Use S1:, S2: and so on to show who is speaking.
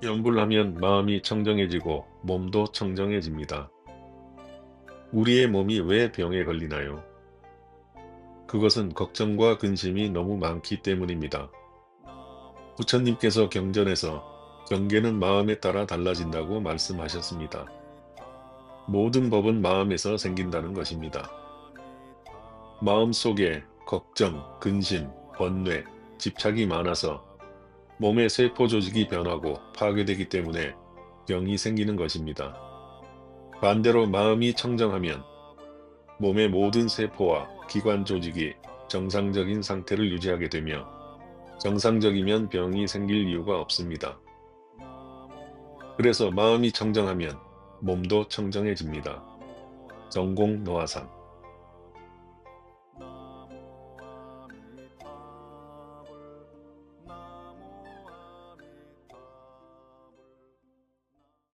S1: 염불 하면 마음이 청정해지고 몸도 청정해집니다. 우리의 몸이 왜 병에 걸리나요? 그것은 걱정과 근심이 너무 많기 때문입니다. 부처님께서 경전에서 경계는 마음에 따라 달라진다고 말씀하셨습니다. 모든 법은 마음에서 생긴다는 것입니다. 마음 속에 걱정, 근심, 번뇌, 집착이 많아서 몸의 세포 조직이 변하고 파괴되기 때문에 병이 생기는 것입니다. 반대로 마음이 청정하면 몸의 모든 세포와 기관 조직이 정상적인 상태를 유지하게 되며 정상적이면 병이 생길 이유가 없습니다. 그래서 마음이 청정하면 몸도 청정해집니다. 전공 노화상